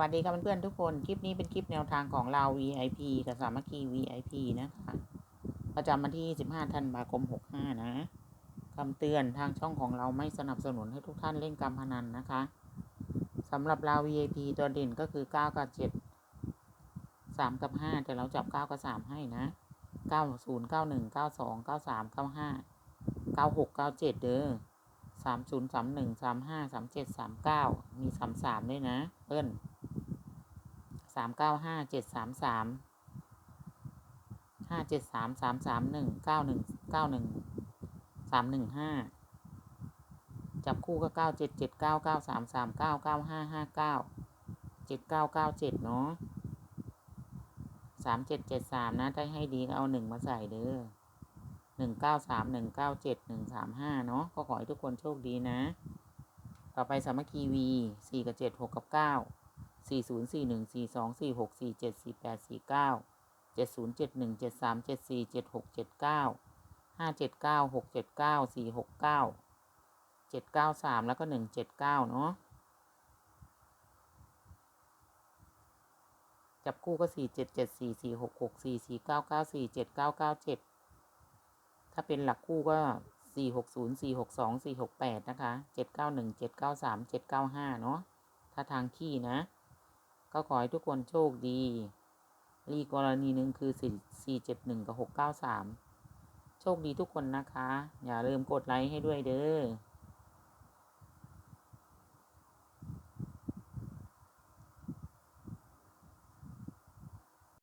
วัสดีครับเพื่อนๆทุกคน คลิปนี้เป็นคลิปแนวทางของเรา VIP กับสามัคคี VIP นะคะ ประจำวันที่ 15 ธันวาคม 65 นะคำเตือนทางช่องของเราไม่สนับสนุนให้ทุกท่านเล่นการพนันนะคะสำหรับเรา VIP ตัวเด่นก็คือ 9 กับ 7 3 กับ 5 แต่เราจับ 9 กับ 3 ให้นะ 90 91 92 93 95 96 97 เด้อสามศูนย์สามหนึ่งสามห้าสามเจ็ดสามเก้ามีสามสามด้วยนะเปิ้ลสามเก้าห้าเจ็ดสามสามห้าเจ็ดสามสามสามหนึ่งเก้าหนึ่งเก้าหนึ่งสามหนึ่งห้าจับคู่ก็เก้าเจ็ดเจ็ดเก้าเก้าสามสามเก้าเก้าห้าห้าเก้าเจ็ดเก้าเก้าเจ็ดเนาะสามเจ็ดเจ็ดสามนะถ้าให้ดีก็เอาหนึ่งมาใส่เด้อหนึ่งเก้าสามหนึ่งเก้าเจ็ดหนึ่งสามห้าเนาะก็ขอให้ทุกคนโชคดีนะ ต่อไปสามัคคีวีสี่กับเจ็ดหกกับเก้า สี่ศูนย์สี่หนึ่งสี่สองสี่หกสี่เจ็ดสี่แปดสี่เก้าเจ็ดศูนย์เจ็ดหนึ่งเจ็ดสามเจ็ดสี่เจ็ดหกเจ็ดเก้าห้าเจ็ดเก้าหกเจ็ดเก้าสี่หกเก้าเจ็ดเก้าสามแล้วก็หนึ่งเจ็ดเก้าเนาะจับคู่ก็สี่เจ็ดเจ็ดสี่สี่หกหกสี่สี่เก้าเก้าสี่เจ็ดเก้าเก้าเจ็ดถ้าเป็นหลักคู่ก็สี่หกศูนย์สี่หกสองสี่หกแปดนะคะเจ็ดเก้าหนึ่งเจ็ดเก้าสามเจ็ดเก้าห้าเนาะถ้าทางขี้นะ ก็ขอให้ทุกคนโชคดีอีกกรณีหนึ่งคือ4 4 7 1 กับ 693 โชคดีทุกคนนะคะ อย่าลืมกดไลค์ให้ด้วยเด้อ